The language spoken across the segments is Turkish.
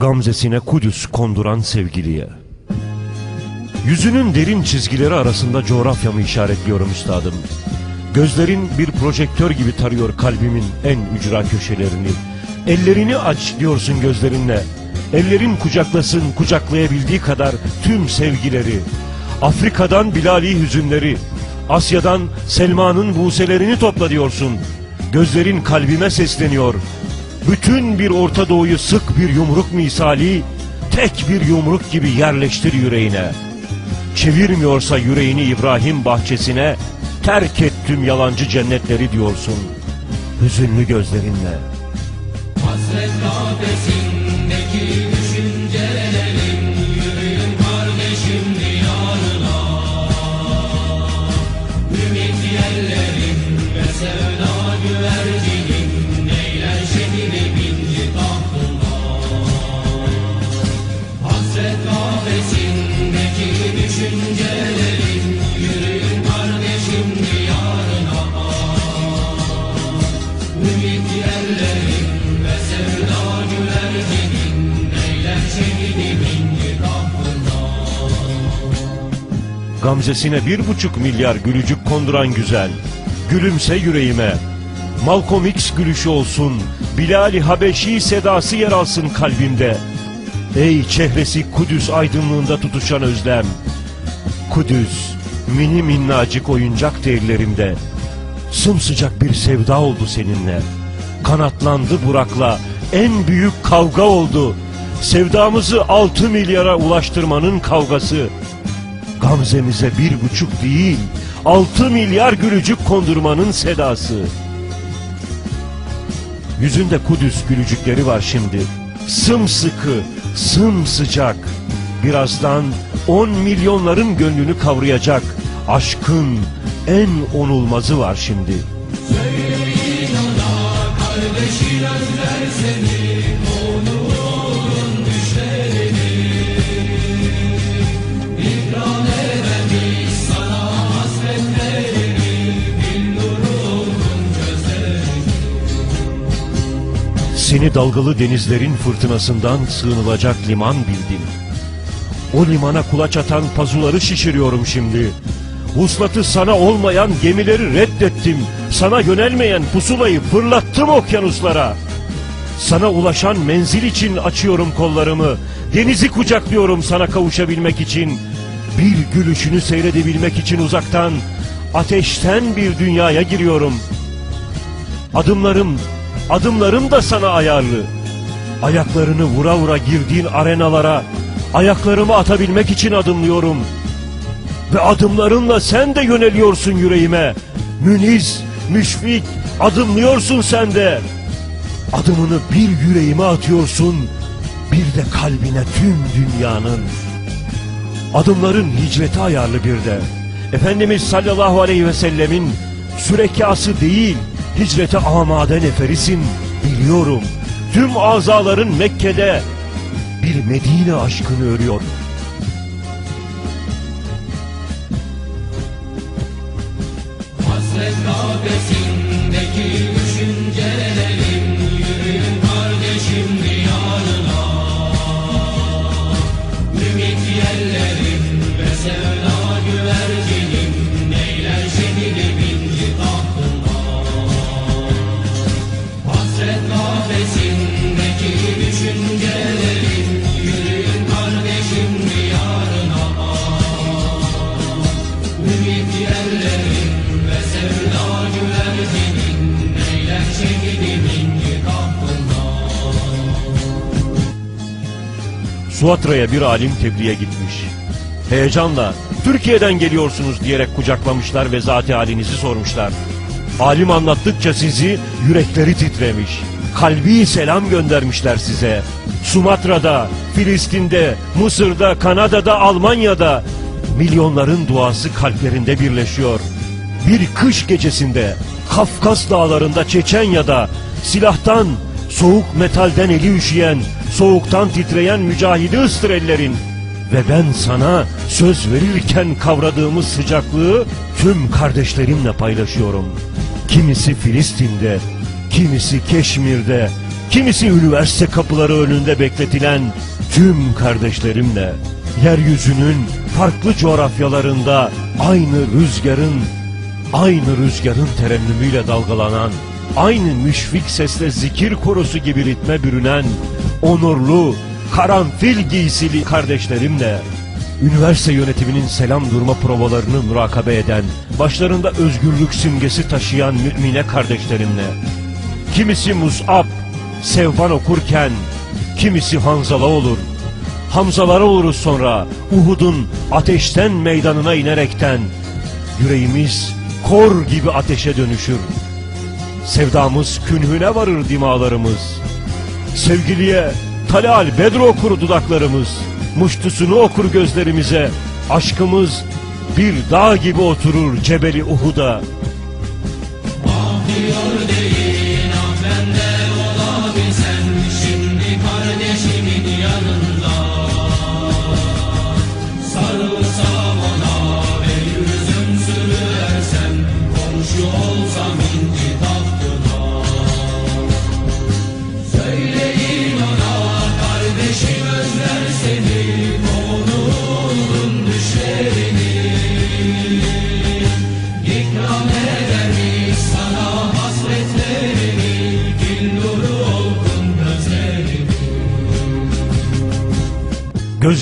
Gamzesine Kudüs konduran sevgiliye. Yüzünün derin çizgileri arasında coğrafyamı işaretliyorum üstadım. Gözlerin bir projektör gibi tarıyor kalbimin en ücra köşelerini. Ellerini aç diyorsun gözlerinle. Ellerin kucaklasın kucaklayabildiği kadar tüm sevgileri. Afrika'dan Bilali hüzünleri. Asya'dan Selma'nın buselerini topla diyorsun. Gözlerin kalbime sesleniyor. Bütün bir Orta Doğu'yu sık bir yumruk misali, tek bir yumruk gibi yerleştir yüreğine. Çevirmiyorsa yüreğini İbrahim bahçesine, terk et tüm yalancı cennetleri diyorsun. Hüzünlü gözlerinle. Hasret kahvesindeki Gamzesine bir buçuk milyar gülücük konduran güzel. Gülümse yüreğime. Malcolm X gülüşü olsun. Bilal-i Habeşi sedası yer alsın kalbimde. Ey çehresi Kudüs aydınlığında tutuşan özlem. Kudüs, mini minnacık oyuncak ellerimde. Sımsıcak bir sevda oldu seninle. Kanatlandı Burak'la, en büyük kavga oldu. Sevdamızı altı milyara ulaştırmanın kavgası. Gamzemize bir buçuk değil, altı milyar gülücük kondurmanın sedası. Yüzünde Kudüs gülücükleri var şimdi. Sımsıkı, sımsıcak. Birazdan on milyonların gönlünü kavrayacak. Aşkın en onulmazı var şimdi. Söyleyin ona kardeşin seni Seni dalgalı denizlerin fırtınasından sığınılacak liman bildim. O limana kulaç atan pazuları şişiriyorum şimdi. Vuslatı sana olmayan gemileri reddettim. Sana yönelmeyen pusulayı fırlattım okyanuslara. Sana ulaşan menzil için açıyorum kollarımı. Denizi kucaklıyorum sana kavuşabilmek için. Bir gülüşünü seyredebilmek için uzaktan, ateşten bir dünyaya giriyorum. Adımlarım, adımlarım da sana ayarlı. Ayaklarını vura vura girdiğin arenalara ayaklarımı atabilmek için adımlıyorum. Ve adımlarınla sen de yöneliyorsun yüreğime. Müniz, müşfik, adımlıyorsun sen de. Adımını bir yüreğime atıyorsun, bir de kalbine tüm dünyanın. Adımların hicreti ayarlı bir de. Efendimiz sallallahu aleyhi ve sellemin sürekası değil, hicrete amade neferisin, biliyorum. Tüm azaların Mekke'de bir Medine aşkını örüyor. Hasret kahvesindeki düşüncelerim Yürüyün kardeşim diyarına Ümit Suatra'ya bir alim tebliğe gitmiş. Heyecanla Türkiye'den geliyorsunuz diyerek kucaklamışlar ve zati halinizi sormuşlar. Alim anlattıkça sizi yürekleri titremiş. Kalbi selam göndermişler size. Sumatra'da, Filistin'de, Mısır'da, Kanada'da, Almanya'da milyonların duası kalplerinde birleşiyor. Bir kış gecesinde Kafkas dağlarında Çeçenya'da silahtan, soğuk metalden eli üşüyen, soğuktan titreyen mücahidi ıstır ellerin. Ve ben sana söz verirken kavradığımız sıcaklığı tüm kardeşlerimle paylaşıyorum. Kimisi Filistin'de, kimisi Keşmir'de, kimisi üniversite kapıları önünde bekletilen tüm kardeşlerimle yeryüzünün farklı coğrafyalarında aynı rüzgarın aynı rüzgarın terennümüyle dalgalanan aynı müşfik sesle zikir korosu gibi ritme bürünen onurlu karanfil giysili kardeşlerimle üniversite yönetiminin selam durma provalarını murakabe eden başlarında özgürlük simgesi taşıyan mümine kardeşlerimle kimisi Mus'ab, Sevban okurken, kimisi Hanzala olur. Hamzalara oluruz sonra Uhud'un ateşten meydanına inerekten. Yüreğimiz kor gibi ateşe dönüşür. Sevdamız künhüne varır dimalarımız. Sevgiliye Talal Bedr okur dudaklarımız. Muştusunu okur gözlerimize. Aşkımız bir dağ gibi oturur Cebeli Uhud'a. Diyor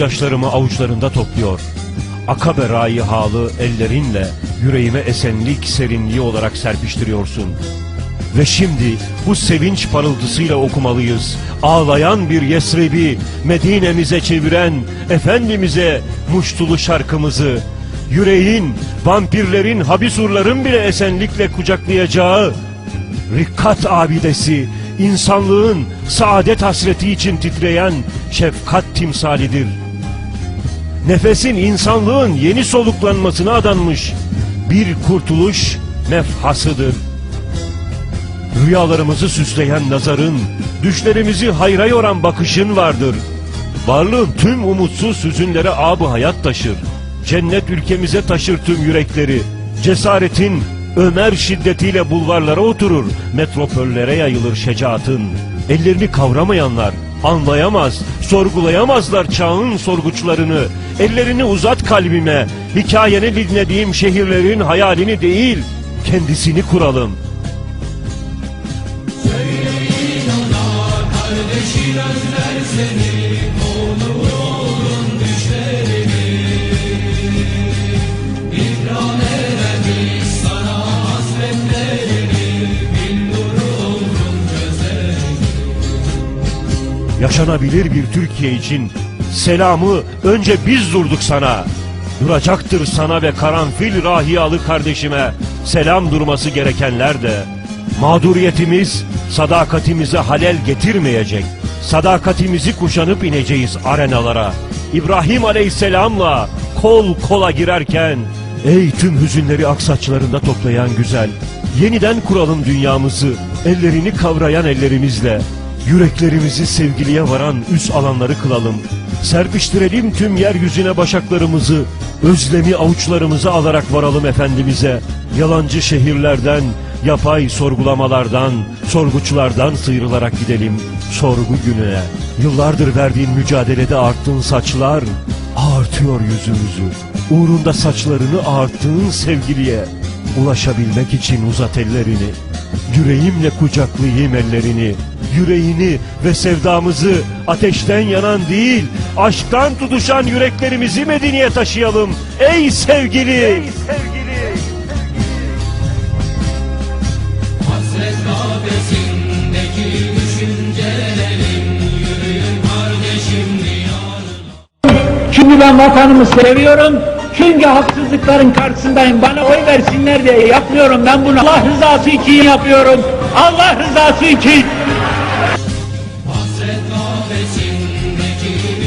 Gözyaşlarımı avuçlarında topluyor. Akabe raihalı ellerinle yüreğime esenlik serinliği olarak serpiştiriyorsun. Ve şimdi bu sevinç parıltısıyla okumalıyız. Ağlayan bir Yesrib'i Medine'mize çeviren Efendimiz'e muştulu şarkımızı. Yüreğin, vampirlerin, habisurların bile esenlikle kucaklayacağı Rikkat abidesi, insanlığın saadet hasreti için titreyen şefkat timsalidir. Nefesin insanlığın yeni soluklanmasına adanmış bir kurtuluş mefhasıdır. Rüyalarımızı süsleyen nazarın, düşlerimizi hayra yoran bakışın vardır. Varlığın tüm umutsuz hüzünlere abı hayat taşır. Cennet ülkemize taşır tüm yürekleri. Cesaretin Ömer şiddetiyle bulvarlara oturur. Metropollere yayılır şecaatın. Ellerini kavramayanlar anlayamaz, sorgulayamazlar çağın sorguçlarını. Ellerini uzat kalbime. Hikayeni dinlediğim şehirlerin hayalini değil, kendisini kuralım. Söyleyin ona kardeşin özler seni Yaşanabilir bir Türkiye için selamı önce biz durduk sana. Duracaktır sana ve karanfil rahiyalı kardeşime selam durması gerekenler de. Mağduriyetimiz sadakatimize halel getirmeyecek. Sadakatimizi kuşanıp ineceğiz arenalara. İbrahim Aleyhisselam'la kol kola girerken Ey tüm hüzünleri aksaçlarında toplayan güzel Yeniden kuralım dünyamızı Ellerini kavrayan ellerimizle Yüreklerimizi sevgiliye varan üst alanları kılalım. Serpiştirelim tüm yeryüzüne başaklarımızı. Özlemi avuçlarımıza alarak varalım Efendimiz'e. Yalancı şehirlerden, yapay sorgulamalardan, sorguçlardan sıyrılarak gidelim sorgu gününe. Yıllardır verdiğin mücadelede arttığın saçlar ağartıyor yüzümüzü. Uğrunda saçlarını ağarttığın sevgiliye ulaşabilmek için uzat ellerini. Yüreğimle kucaklayayım ellerini. Yüreğini ve sevdamızı ateşten yanan değil, aşktan tutuşan yüreklerimizi Medine'ye taşıyalım. Ey sevgili! Ey sevgili! Hasret Çünkü ben vatanımı seviyorum. Çünkü haksızlıkların karşısındayım. Bana oy versinler diye yapmıyorum. Ben bunu Allah rızası için yapıyorum. Allah rızası için. Hasret